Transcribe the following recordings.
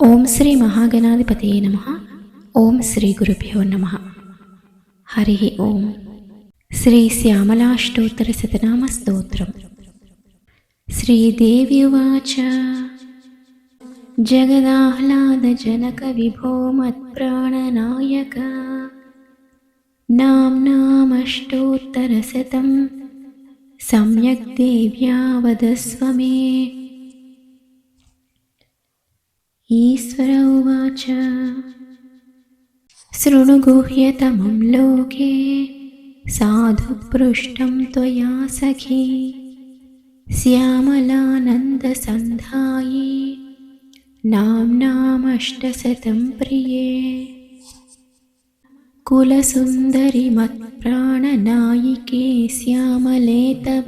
ఓం శ్రీ మహాగణాధిపతయే నమ ఓం శ్రీ గురుభ్యో నమ హరి ఓం శ్రీ శ్యామలాష్టోత్తరశతనామస్తోత్రం శ్రీదేవి ఉవాచ జగదాహ్లాదజనకవిభో మత్ప్రాణనాయక नाम्नामष्टोत्तरशतं सम्यक् देव्या वदस्व मे ईश्वर उवाच। शृणुगुह्यतमं लोके साधुपृष्टं त्वया सखी। श्यामलानन्दसन्धायी नाम्नामष्टशतं प्रिये। कुलसुन्दरि मत्प्राणनायिके श्यामले तव।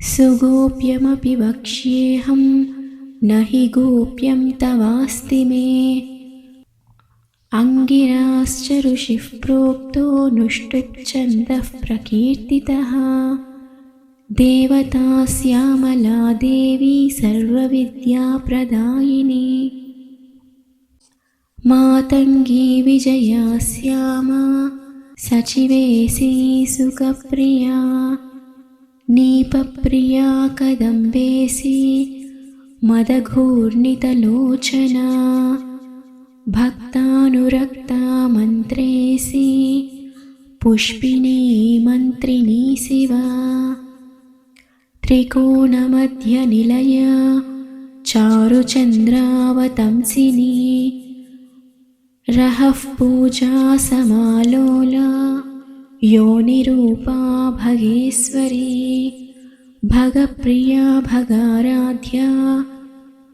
सुगोप्यमपि वक्ष्येऽहम् न हि गोप्यं तवास्ति मे। अङ्गिराश्च ऋषिः प्रोक्तो नुष्टुप्छन्दः प्रकीर्तितः। देवता श्यामला देवी सर्वविद्याप्रदायिनी मातङ्गी विजया श्यामा सचिवेशी सुखप्रिया नीपप्रिया कदम्बेसी मदघूर्णितलोचना भक्तानुरक्ता मन्त्रेसि पुष्पिणी मन्त्रिणी शिवा। त्रिकोणमध्यनिलया। चारुचन्द्रावतंसिनी। रहः पूजा समालोला। योनिरूपा भगेश्वरी भगप्रिया भगाराध्या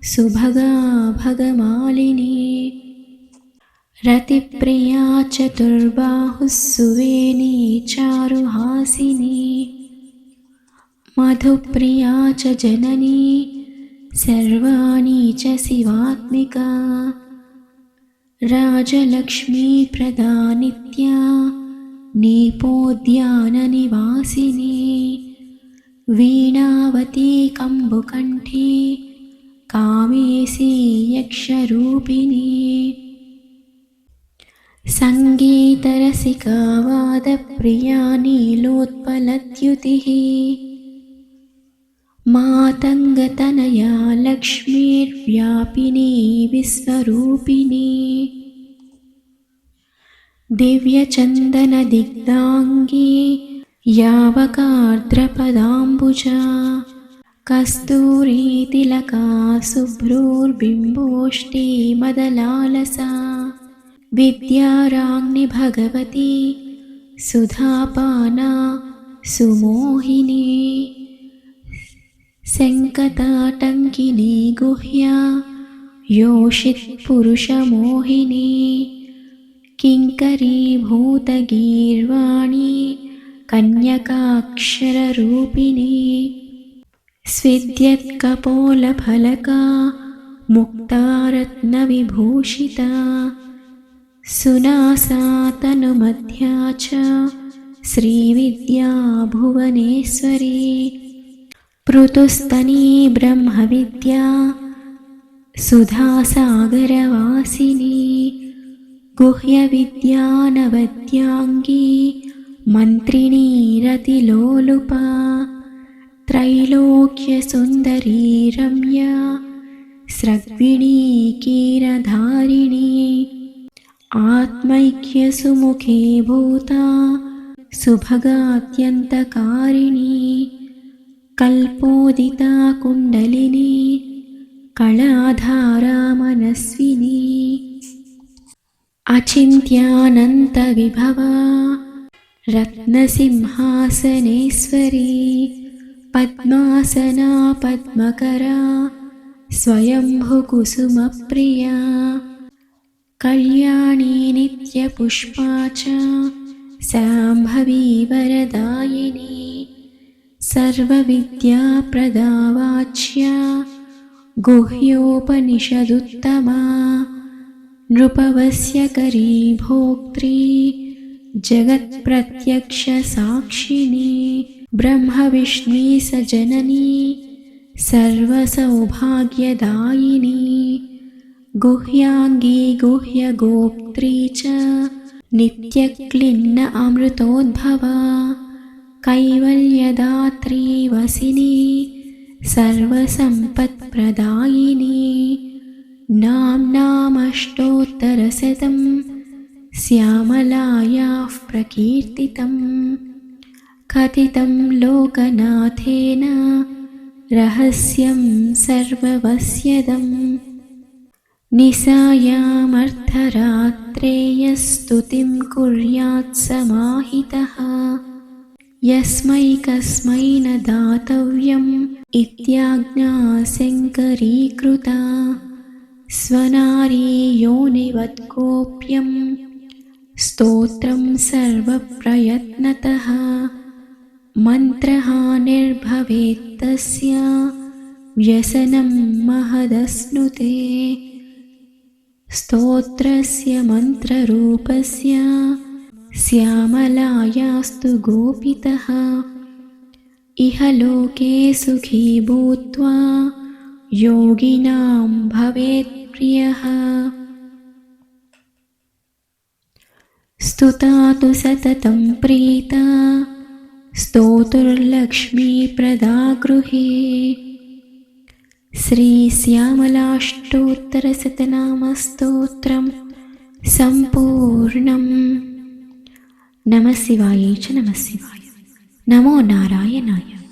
सुभगा भगमालिनी। रतिप्रिया चतुर्बाहुः सुवेणी चारुहासिनी। मधुप्रिया च जननी सर्वाणि च शिवात्मिका। राजलक्ष्मीप्रदा नित्या नीपोद्याननिवासिनी वीणावती कम्बुकण्ठी कामेशी यक्षरूपिणी। सङ्गीतरसिका वादप्रिया नीलोत्पलद्युतिः मातङ्गतनया लक्ष्मीर्व्यापिनी विश्वरूपिणी। दिव्यचन्दनदिग्धाङ्गी यावकार्द्रपदाम्बुजा कस्तूरीतिलका शुभ्रूर्बिम्बोष्टिमदलालसा विद्याराङ्निभगवती सुधापाना सुमोहिनी शङ्कताटङ्किनी गुह्या योषित्पुरुषमोहिनी किङ्करीभूतगीर्वाणी कन्यकाक्षररूपिणी स्विद्यत्कपोलफलका मुक्तारत्नविभूषिता सुनासा तनुमध्या च श्रीविद्या भुवनेश्वरी पृतुस्तनी ब्रह्मविद्या सुधासागरवासिनी మంత్రిణీ రతిలోలుప త్రైలోక్యసుందరీ రమ్య స్రగ్విణీ కీరధారిణీ ఆత్మైక్యసుముఖే భూత సుభగాత్యంతకారిణీ కల్పోదిత కుండలిని కళాధారా మనస్విని అచింత్యానంత విభవా रत्नसिंहासनेश्वरी पद्मासना पद्मकरा स्वयम्भुकुसुमप्रिया कल्याणी नित्यपुष्पा च साम्भवी वरदायिनी सर्वविद्याप्रदा वाच्या गुह्योपनिषदुत्तमा नृपवस्यकरी भोक्त्री जगत्प्रत्यक्षसाक्षिणी ब्रह्मविष्णी स जननी सर्वसौभाग्यदायिनी गुह्याङ्गी गुह्यगोप्त्री च नित्यक्लिन्न अमृतोद्भवा कैवल्यदात्री वसिनी सर्वसम्पत्प्रदायिनी नाम्नामष्टोत्तरशतं श्यामलायाः प्रकीर्तितम् कथितं लोकनाथेन रहस्यं सर्ववस्यदम्। निशायामर्धरात्रेयस्तुतिं कुर्यात् समाहितः यस्मै कस्मै न दातव्यम् इत्याज्ञा शङ्करीकृता स्वनारी योनिवत्कोप्यं स्तोत्रं सर्वप्रयत्नतः। मन्त्रहानिर्भवेत्तस्य व्यसनं महदश्नुते स्तोत्रस्य मन्त्ररूपस्य श्यामलायास्तु गोपितः। इह लोके सुखी भूत्वा योगिनां भवेत्प्रियः स्तुता तु सततं प्रीता स्तोतुर्लक्ष्मीप्रदा गृहे श्रीश्यामलाष्टोत्तरशतनामस्तोत्रं सम्पूर्णम्। नमः शिवायै च नमः शिवाय। नमो नारायणाय